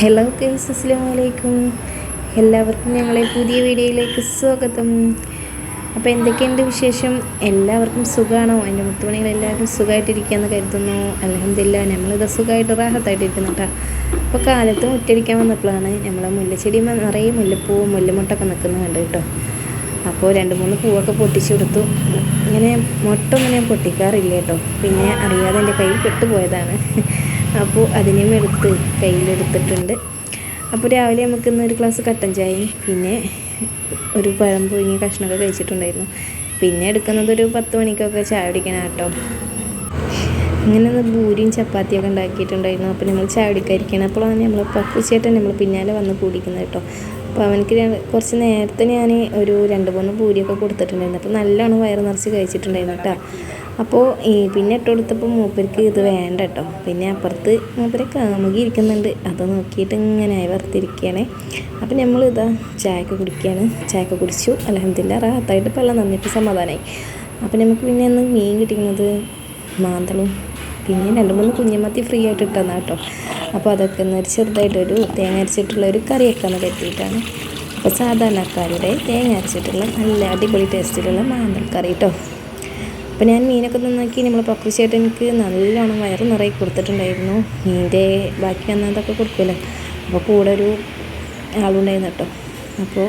Hello guys അസ്സാം വലൈക്കും എല്ലാവർക്കും ഞങ്ങളെ പുതിയ വീഡിയോയിലേക്ക് സ്വാഗതം. അപ്പോൾ എന്തൊക്കെയുണ്ട് വിശേഷം? എല്ലാവർക്കും സുഖമാണോ എന്റെ മുത്തുമണികൾ എല്ലാവരും സുഖമായിട്ടിരിക്കുകയെന്ന് കരുതുന്നു. അലഹമില്ല നമ്മളിത് സുഖമായിട്ട് റാഹത്തായിട്ടിരിക്കുന്നു കേട്ടോ അപ്പോൾ കാലത്ത് മുറ്റടിക്കാൻ വന്നപ്പോഴാണ് നമ്മൾ മുല്ലച്ചെടി നിറയെ മുല്ലപ്പൂവും മുല്ലമുട്ടൊക്കെ നിൽക്കുന്നത് കണ്ട് കേട്ടോ അപ്പോൾ രണ്ട് മൂന്ന് പൂവൊക്കെ പൊട്ടിച്ചു കൊടുത്തു ഇങ്ങനെ മുട്ടൊന്നും ഞാൻ പൊട്ടിക്കാറില്ല കേട്ടോ പിന്നെ അറിയാതെ എന്റെ കയ്യിൽ പെട്ടുപോയതാണ്. അപ്പോൾ അതിനെയും എടുത്ത് കയ്യിലെടുത്തിട്ടുണ്ട്. അപ്പോൾ രാവിലെ നമുക്ക് ഇന്ന് ഒരു ഗ്ലാസ് കട്ടൻ ചായയും പിന്നെ ഒരു പഴം പുഴുങ്ങിയ കഷ്ണമൊക്കെ കഴിച്ചിട്ടുണ്ടായിരുന്നു. പിന്നെ എടുക്കുന്നത് ഒരു പത്ത് മണിക്കൊക്കെ ചായ കുടിക്കണം കേട്ടോ. അങ്ങനെ ഒന്ന് ചപ്പാത്തി ചപ്പാത്തിയൊക്കെ ഉണ്ടാക്കിയിട്ടുണ്ടായിരുന്നു. അപ്പോൾ നമ്മൾ ചായ കുടിക്കാതിരിക്കണം അപ്പോഴാണ് നമ്മൾ പക്കുച്ചേട്ടൻ നമ്മൾ പിന്നാലെ വന്ന് കൂടിക്കുന്നത് കേട്ടോ. അപ്പോൾ അവനക്ക് കുറച്ച് നേരത്തെ ഞാൻ ഒരു രണ്ട് മൂന്ന് പൂരിയൊക്കെ കൊടുത്തിട്ടുണ്ടായിരുന്നു. അപ്പോൾ നല്ലോണം വയറ് നിറച്ച് കഴിച്ചിട്ടുണ്ടായിരുന്നു കേട്ടോ. അപ്പോൾ ഈ പിന്നെ ഇട്ട് കൊടുത്തപ്പോൾ മൂപ്പർക്ക് ഇത് വേണ്ട കേട്ടോ പിന്നെ അപ്പുറത്ത് മൂപ്പരെ കാമുകി ഇരിക്കുന്നുണ്ട് അത് നോക്കിയിട്ട് ഇങ്ങനെ വറുത്തിരിക്കുകയാണ് അപ്പം നമ്മൾ ഇതാ ചായക്ക് കുടിക്കുകയാണ് ചായക്ക് കുടിച്ചു. അലഹമില്ല ഇപ്പോൾ എല്ലാം നന്നിട്ട് സമാധാനമായി അപ്പം നമുക്ക് പിന്നെ ഒന്ന് മീൻ കിട്ടിക്കുന്നത് മാന്തളും പിന്നെ രണ്ട് മൂന്ന് കുഞ്ഞുമത്തി ഫ്രീ ആയിട്ട് ഇട്ടെന്നാ കേട്ടോ. അപ്പോൾ അതൊക്കെ ഒന്ന് ചെറുതായിട്ടൊരു തേങ്ങ അരച്ചിട്ടുള്ള ഒരു കറിയൊക്കെ കരുതിയിട്ടാണ് അപ്പോൾ സാധാരണക്കാരുടെ തേങ്ങ അരച്ചിട്ടുള്ള നല്ല അടിപൊളി ടേസ്റ്റിലുള്ള മാന്തൽ കറി കേട്ടോ. അപ്പോൾ ഞാൻ മീനൊക്കെ നന്നാക്കി നമ്മൾ പക്കുശേട്ട് എനിക്ക് നല്ലോണം വയറ് നിറയെ കൊടുത്തിട്ടുണ്ടായിരുന്നു. മീന്റെ ബാക്കി വന്നതൊക്കെ കൊടുക്കുമല്ലോ അപ്പോൾ കൂടെ ഒരു ആളുണ്ടായിരുന്നു കേട്ടോ. അപ്പോൾ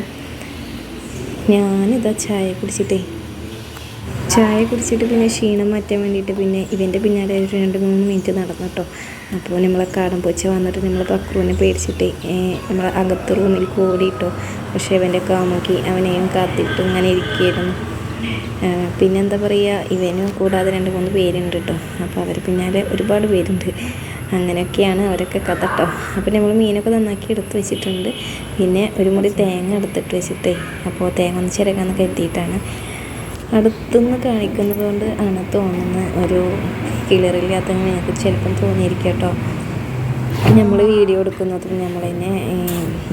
ഞാനിതാ ചായ കുടിച്ചിട്ടേ. ചായ കുടിച്ചിട്ട് പിന്നെ ക്ഷീണം മാറ്റാൻ വേണ്ടിയിട്ട് പിന്നെ ഇവന്റെ പിന്നാലെ ഒരു രണ്ട് മൂന്ന് മിനിറ്റ് നടന്നു കേട്ടോ. അപ്പോൾ നമ്മളെ കാടൻ പൂച്ച വന്നിട്ട് നമ്മൾ പക്രുവിനെ പേടിച്ചിട്ട് നമ്മളെ അകത്ത് റൂമിൽ കൂടിയിട്ടോ. പക്ഷേ ഇവന്റെ കാമുക്കി അവനെയും കാത്തിട്ട് ഇങ്ങനെ ഇരിക്കുകയായിരുന്നു. പിന്നെന്താ പറയുക ഇവനും കൂടാതെ രണ്ട് മൂന്ന് പേരുണ്ട് കേട്ടോ അപ്പോൾ അവർ പിന്നാലെ ഒരുപാട് പേരുണ്ട്. അങ്ങനെയൊക്കെയാണ് അവരൊക്കെ കഥ കേട്ടോ അപ്പോൾ നമ്മൾ മീനൊക്കെ നന്നാക്കി എടുത്ത് വെച്ചിട്ടുണ്ട്. പിന്നെ ഒരു മുടി തേങ്ങ എടുത്തിട്ട് വെച്ചിട്ടേ. അപ്പോൾ തേങ്ങ ഒന്ന് ചിരകാന്നൊക്കെ എത്തിയിട്ടാണ്. അടുത്തുനിന്ന് കാണിക്കുന്നത് കൊണ്ട് ആണ് തോന്നുന്നത് ഒരു കിളറില്ലാത്ത എനിക്ക് ചിലപ്പം തോന്നിയിരിക്കും കേട്ടോ നമ്മൾ വീഡിയോ എടുക്കുന്നതും നമ്മൾ തന്നെ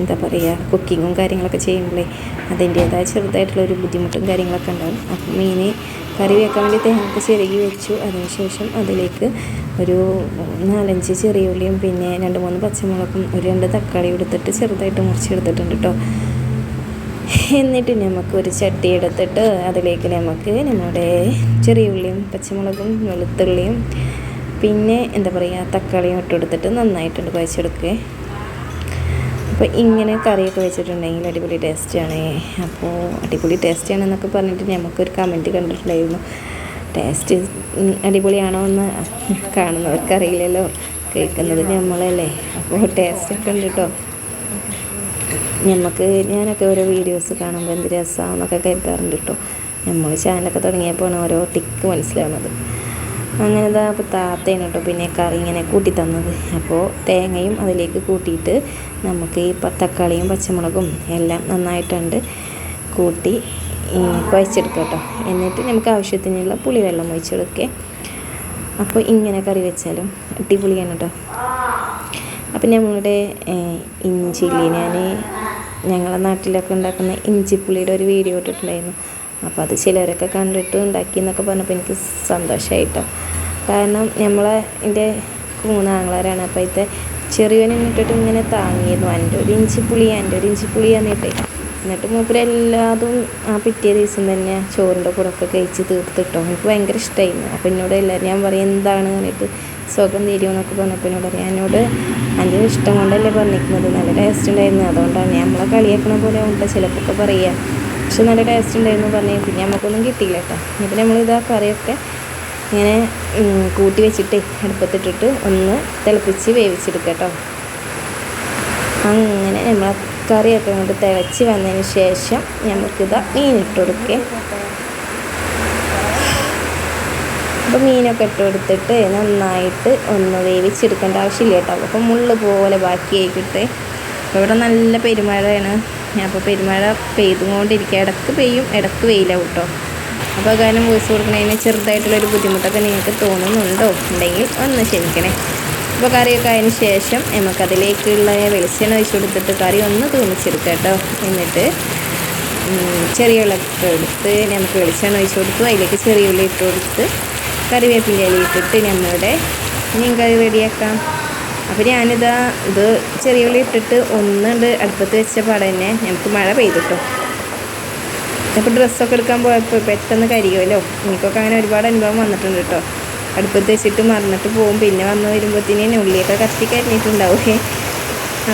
എന്താ പറയുക കുക്കിങ്ങും കാര്യങ്ങളൊക്കെ ചെയ്യുമ്പോഴേ അതിന്റേതായ ചെറുതായിട്ടുള്ള ഒരു ബുദ്ധിമുട്ടും കാര്യങ്ങളൊക്കെ ഉണ്ടാവും. അപ്പം മീൻ കറി വെക്കാൻ വേണ്ടി തേങ്ങക്ക് ചിരകി വെച്ചു. അതിനുശേഷം അതിലേക്ക് ഒരു നാലഞ്ച് ചെറിയ ഉള്ളിയും പിന്നെ രണ്ട് മൂന്ന് പച്ചമുളകും ഒരു രണ്ട് തക്കാളി എടുത്തിട്ട് ചെറുതായിട്ട് മുറിച്ചെടുത്തിട്ടുണ്ട് കേട്ടോ. എന്നിട്ട് നമുക്ക് ഒരു ചട്ടി എടുത്തിട്ട് അതിലേക്ക് നമുക്ക് നമ്മുടെ ചെറിയ ഉള്ളിയും പച്ചമുളകും വെളുത്തുള്ളിയും പിന്നെ എന്താ പറയുക തക്കാളിയും ഇട്ട് കൊടുത്തിട്ട് നന്നായിട്ടുണ്ട് കുഴച്ചെടുക്കുക അപ്പോൾ ഇങ്ങനെ കറിയൊക്കെ വെച്ചിട്ടുണ്ടെങ്കിൽ അടിപൊളി ടേസ്റ്റാണ്. അപ്പോൾ അടിപൊളി ടേസ്റ്റാണെന്നൊക്കെ പറഞ്ഞിട്ട് നമുക്കൊരു കമന്റ് കണ്ടിട്ടുണ്ടായിരുന്നു. ടേസ്റ്റ് അടിപൊളിയാണോ എന്ന് കാണുന്നവർക്കറിയില്ലല്ലോ കേൾക്കുന്നത് നമ്മളല്ലേ അപ്പോൾ ടേസ്റ്റ് ഒക്കെ ഉണ്ട് കേട്ടോ നമുക്ക് ഞാനൊക്കെ ഓരോ വീഡിയോസ് കാണുമ്പോൾ എന്ത് രസമാണെന്നൊക്കെ കരുതാറുണ്ട് കേട്ടോ നമ്മൾ ചാനലൊക്കെ തുടങ്ങിയപ്പോഴാണ് ഓരോ ടിക്ക് മനസ്സിലാവുന്നത് അങ്ങനെ ഇതാ അപ്പോൾ താത്തയാണ് കേട്ടോ പിന്നെ കറി ഇങ്ങനെ കൂട്ടി തന്നത്. അപ്പോൾ തേങ്ങയും അതിലേക്ക് കൂട്ടിയിട്ട് നമുക്ക് ഈ തക്കാളിയും പച്ചമുളകും എല്ലാം നന്നായിട്ടുണ്ട് കൂട്ടി കുഴച്ചെടുക്കുക കേട്ടോ എന്നിട്ട് നമുക്ക് ആവശ്യത്തിനുള്ള പുളിവെള്ളം ഒഴിച്ചെടുക്കുക അപ്പോൾ ഇങ്ങനെ കറി വെച്ചാലും അടിപൊളിയാണ് കേട്ടോ അപ്പം നമ്മളുടെ ഇഞ്ചിയില്ലേ? ഞാൻ ഞങ്ങളുടെ നാട്ടിലൊക്കെ ഉണ്ടാക്കുന്ന ഇഞ്ചിപ്പുളിയുടെ ഒരു വീഡിയോ ഇട്ടിട്ടുണ്ടായിരുന്നു. അപ്പോൾ അത് ചിലരൊക്കെ കണ്ടിട്ട് ഉണ്ടാക്കി എന്നൊക്കെ പറഞ്ഞപ്പോൾ എനിക്ക് സന്തോഷമായിട്ടോ കാരണം നമ്മളെ എന്റെ മൂന്നാങ്ങളാരാണ് അപ്പോൾ ഇത് ചെറിയവനെ ഇട്ടിട്ട് ഇങ്ങനെ താങ്ങിയിരുന്നു. എന്റെ ഒരു ഇഞ്ചി പുളി എന്റെ ഒരു ഇഞ്ചി പുളി എന്നിട്ട് എന്നിട്ട് മൂപ്പര് എല്ലാതും ആ പിറ്റേ ദിവസം തന്നെ ചോറിന്റെ കൂടെ ഒക്കെ കഴിച്ച് തീർത്തിട്ടോ. എനിക്ക് ഭയങ്കര ഇഷ്ടമായിരുന്നു അപ്പോൾ എന്നോട് എല്ലാവരും ഞാൻ പറയും എന്താണ്? പറഞ്ഞിട്ട് സുഖം തരുമെന്നൊക്കെ പറഞ്ഞപ്പോൾ എന്നോട് പറയാം. എന്നോട് എന്റെ ഇഷ്ടം കൊണ്ടല്ലേ പറഞ്ഞിരിക്കുന്നത്? നല്ല ടേസ്റ്റ് ഉണ്ടായിരുന്നു. അതുകൊണ്ടാണ് നമ്മളെ കളിയാക്കണ പോലെ ഉണ്ട് ചിലപ്പോൾ ഒക്കെ പറയുക പക്ഷെ നല്ല ടേസ്റ്റ് ഉണ്ടായിരുന്നു പറഞ്ഞു. പിന്നെ നമുക്കൊന്നും കിട്ടിയില്ല കേട്ടോ എന്നിട്ട് ഇതാ കറിയൊക്കെ ഇങ്ങനെ കൂട്ടി വെച്ചിട്ട് അടുപ്പത്തിട്ടിട്ട് ഒന്ന് തിളപ്പിച്ച് വേവിച്ചെടുക്കുക കേട്ടോ അങ്ങനെ നമ്മൾ കറിയൊക്കെ കൊണ്ട് തിളച്ച് വന്നതിന് ശേഷം നമുക്കിതാ മീനിട്ട് കൊടുക്കുക അപ്പോൾ മീനൊക്കെ ഇട്ട് കൊടുത്തിട്ട് നന്നായിട്ട് ഒന്ന് വേവിച്ചെടുക്കേണ്ട ആവശ്യമില്ല കേട്ടോ അപ്പോൾ മുള്ള് പോലെ ബാക്കിയായി കിട്ടേ ഇവിടെ നല്ല പെരുമഴയാണ്. അപ്പോൾ പെരുമഴ പെയ്തുകൊണ്ടിരിക്കുക ഇടയ്ക്ക് പെയ്യും ഇടയ്ക്ക് വെയിലാവും കേട്ടോ. അപ്പോൾ കാരണം വോയിസ് കൊടുക്കുന്നതിന് ചെറുതായിട്ടുള്ളൊരു ബുദ്ധിമുട്ടൊക്കെ നിങ്ങൾക്ക് തോന്നുന്നുണ്ടോ? ഉണ്ടെങ്കിൽ ഒന്ന് ക്ഷമിക്കണേ. അപ്പോൾ കറിയൊക്കെ ആയതിന് ശേഷം നമുക്കതിലേക്കുള്ള വെളിച്ചെണ്ണ ഒഴിച്ചു കൊടുത്തിട്ട് കറി ഒന്ന് തൂമിച്ചെടുക്കാം കേട്ടോ. എന്നിട്ട് ചെറിയ ഉള്ളൊക്കെ എടുത്ത് നമുക്ക് വെളിച്ചെണ്ണ ഒഴിച്ചു കൊടുത്തു. അതിലേക്ക് ചെറിയ ഉള്ളി ഇട്ട് കൊടുത്ത് കറിവേപ്പിന്റെ ഇലയിട്ടിട്ട് നമ്മളുടെ മീൻ കറി റെഡിയാക്കാം അപ്പോൾ ഞാനിതാ ഇത് ചെറിയ ഉള്ളി ഇട്ടിട്ട് ഒന്നുണ്ട് അടുപ്പത്ത് വെച്ച പാട തന്നെ നമുക്ക് മഴ പെയ്തിട്ടോ. അപ്പോൾ ഡ്രസ്സൊക്കെ എടുക്കാൻ പോയപ്പോൾ പെട്ടെന്ന് കരിയുമല്ലോ എനിക്കൊക്കെ അങ്ങനെ ഒരുപാട് അനുഭവം വന്നിട്ടുണ്ട് കേട്ടോ അടുപ്പത്ത് വെച്ചിട്ട് മറന്നിട്ട് പോകും പിന്നെ വന്ന് വരുമ്പോഴത്തേനും ഉള്ളിയൊക്കെ കത്തി കരഞ്ഞിട്ടുണ്ടാവുകയും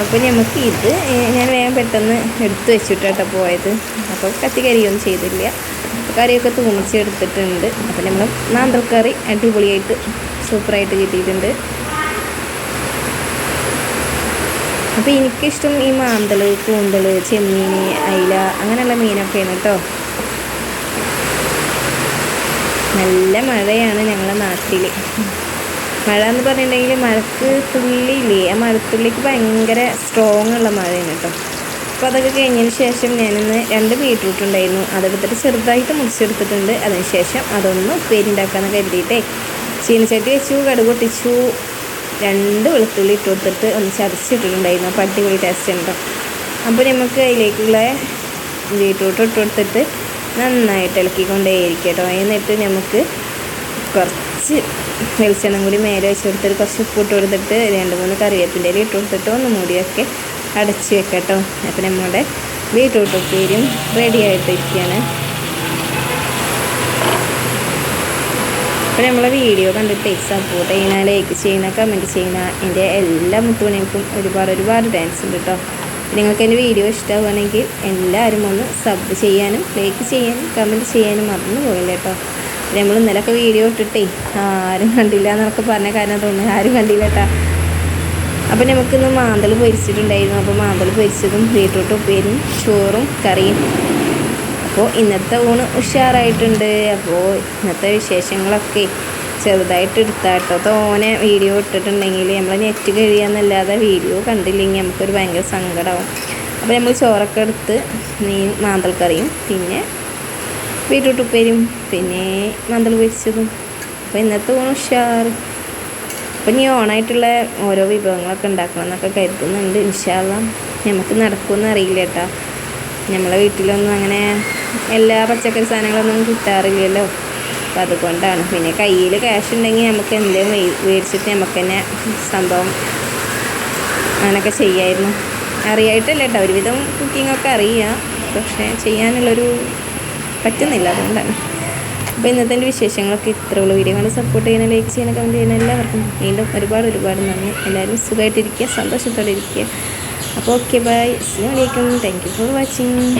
അപ്പോൾ നമുക്ക് ഇത് ഞാൻ വേഗം പെട്ടെന്ന് എടുത്ത് വെച്ചിട്ടാട്ടോ പോയത്. അപ്പോൾ കത്തി കരിയൊന്നും ചെയ്തില്ല. കറിയൊക്കെ തൂണിച്ചെടുത്തിട്ടുണ്ട് അപ്പോൾ നമ്മൾ നാന്തൽക്കറി അടിപൊളിയായിട്ട് സൂപ്പറായിട്ട് കിട്ടിയിട്ടുണ്ട്. അപ്പോൾ എനിക്കിഷ്ടം ഈ മാന്തൽ കൂന്തൽ ചെമ്മീൻ അയില അങ്ങനെയുള്ള മീനൊക്കെയാണ് കേട്ടോ. നല്ല മഴയാണ് ഞങ്ങളുടെ നാട്ടിൽ മഴ എന്ന് പറഞ്ഞിട്ടുണ്ടെങ്കിൽ മഴക്ക് തുള്ളിയില്ലേ? ആ മഴത്തുള്ളിക്ക് ഭയങ്കര സ്ട്രോങ് ഉള്ള മഴയാണ് കേട്ടോ. അപ്പോൾ അതൊക്കെ കഴിഞ്ഞതിന് ശേഷം ഞാനിന്ന് രണ്ട് ബീട്രൂട്ട് ഉണ്ടായിരുന്നു. അതെടുത്തിട്ട് ചെറുതായിട്ട് മുറിച്ചെടുത്തിട്ടുണ്ട്. അതിന് ശേഷം അതൊന്ന് ഉപ്പേരി ഉണ്ടാക്കാമെന്ന് കരുതിയിട്ടേ. ചീനച്ചട്ടി വെച്ചു കടുക് പൊട്ടിച്ചു രണ്ട് വെളുത്തുള്ളി ഇട്ട് കൊടുത്തിട്ട് ഒന്ന് ചതച്ചിട്ടിട്ടുണ്ടായിരുന്നു. അപ്പോൾ അടിപൊളി ടേസ്റ്റ് ഉണ്ട് അപ്പോൾ നമുക്ക് അതിലേക്കുള്ള ബീട്രൂട്ട് ഇട്ട് കൊടുത്തിട്ട് നന്നായിട്ട് ഇളക്കിക്കൊണ്ടേയിരിക്കും കേട്ടോ എന്നിട്ട് നമുക്ക് കുറച്ച് വെളിച്ചെണ്ണം കൂടി മേലെ വെച്ച് കൊടുത്തിട്ട് കുറച്ച് ഉപ്പ് ഇട്ട് കൊടുത്തിട്ട് രണ്ട് മൂന്ന് കറിവേപ്പിന്റെ ഇല ഇട്ട് കൊടുത്തിട്ട് ഒന്ന് മൂടിയൊക്കെ അടച്ച് വെക്കാം കേട്ടോ അപ്പോൾ നമ്മുടെ ബീട്രൂട്ട് ഉപ്പേരും റെഡി ആയിട്ടിരിക്കുകയാണ്. അപ്പോൾ നമ്മളെ വീഡിയോ കണ്ടിട്ട് സപ്പോർട്ട് ചെയ്യുന്ന ലൈക്ക് ചെയ്യുന്ന കമന്റ് ചെയ്യുന്ന എന്റെ എല്ലാ മുത്തുമണികൾക്കും ഒരുപാട് ഒരുപാട് ഡാൻസ് ഉണ്ട് കേട്ടോ നിങ്ങൾക്ക് എന്റെ വീഡിയോ ഇഷ്ടമാവുകയാണെങ്കിൽ എല്ലാവരും ഒന്ന് സബ് ചെയ്യാനും ലൈക്ക് ചെയ്യാനും കമന്റ് ചെയ്യാനും മറന്നു പോയില്ല കേട്ടോ നമ്മൾ ഇന്നലൊക്കെ വീഡിയോ ഇട്ടിട്ടേ ആരും കണ്ടില്ല എന്നൊക്കെ പറഞ്ഞ കാരണം തോന്നുന്നു ആരും കണ്ടില്ല കേട്ടോ അപ്പോൾ നമുക്കിന്ന് മാന്തൽ പൊരിച്ചിട്ടുണ്ടായിരുന്നു. അപ്പോൾ മാന്തൽ പൊരിച്ചതും ബീട്രൂട്ട് ഉപ്പേരും ചോറും കറിയും. അപ്പോൾ ഇന്നത്തെ ഊണ് ഉഷാറായിട്ടുണ്ട്. അപ്പോൾ ഇന്നത്തെ വിശേഷങ്ങളൊക്കെ ചെറുതായിട്ട് എടുത്താട്ടോ തോനെ വീഡിയോ ഇട്ടിട്ടുണ്ടെങ്കിൽ നമ്മൾ നെറ്റ് കഴിയാന്നല്ലാതെ വീഡിയോ കണ്ടില്ലെങ്കിൽ നമുക്കൊരു ഭയങ്കര സങ്കടമാവും അപ്പോൾ നമ്മൾ ചോറൊക്കെ എടുത്ത് നീ മാന്തൽ കറിയും പിന്നെ ബീട്രൂട്ട് ഉപ്പേരും പിന്നെ മാന്തൽ പൊരിച്ചതും. അപ്പോൾ ഇന്നത്തെ ഊണ് ഉഷാർ അപ്പോൾ ഇനി ഓണായിട്ടുള്ള ഓരോ വിഭവങ്ങളൊക്കെ ഉണ്ടാക്കണം എന്നൊക്കെ കരുതുന്നുണ്ട് ഇൻഷാല്ല നമുക്ക് നടക്കുമെന്ന് അറിയില്ല കേട്ടോ. നമ്മളെ വീട്ടിലൊന്നും അങ്ങനെ എല്ലാ പച്ചക്കറി സാധനങ്ങളൊന്നും കിട്ടാറില്ലല്ലോ. അപ്പം അതുകൊണ്ടാണ്. പിന്നെ കയ്യിൽ ക്യാഷ് ഉണ്ടെങ്കിൽ നമുക്ക് എന്തെങ്കിലും മേ- മേടിച്ചിട്ട് നമുക്ക് തന്നെ സംഭവം അങ്ങനെയൊക്കെ ചെയ്യായിരുന്നു. അറിയായിട്ടല്ല കേട്ടോ ഒരുവിധം കുക്കിങ്ങൊക്കെ അറിയാം. പക്ഷേ ചെയ്യാനുള്ളൊരു പറ്റുന്നില്ല അതുകൊണ്ടാണ്. അപ്പോൾ ഇന്നത്തെ വിശേഷങ്ങളൊക്കെ ഇത്രേ ഉള്ളൂ. വീഡിയോ കണ്ട് സപ്പോർട്ട് ചെയ്യുന്ന ലൈക്ക് ചെയ്യുന്ന കമന്റ് ചെയ്യുന്ന എല്ലാവർക്കും വീണ്ടും ഒരുപാട് ഒരുപാട് നന്ദി. എല്ലാവരും സുഖമായിട്ടിരിക്കുക സന്തോഷത്തോടെ ഇരിക്കുക. അപ്പോൾ ഓക്കെ ബൈ അസ്സാം വലൈക്കും താങ്ക് യു ഫോർ വാച്ചിങ്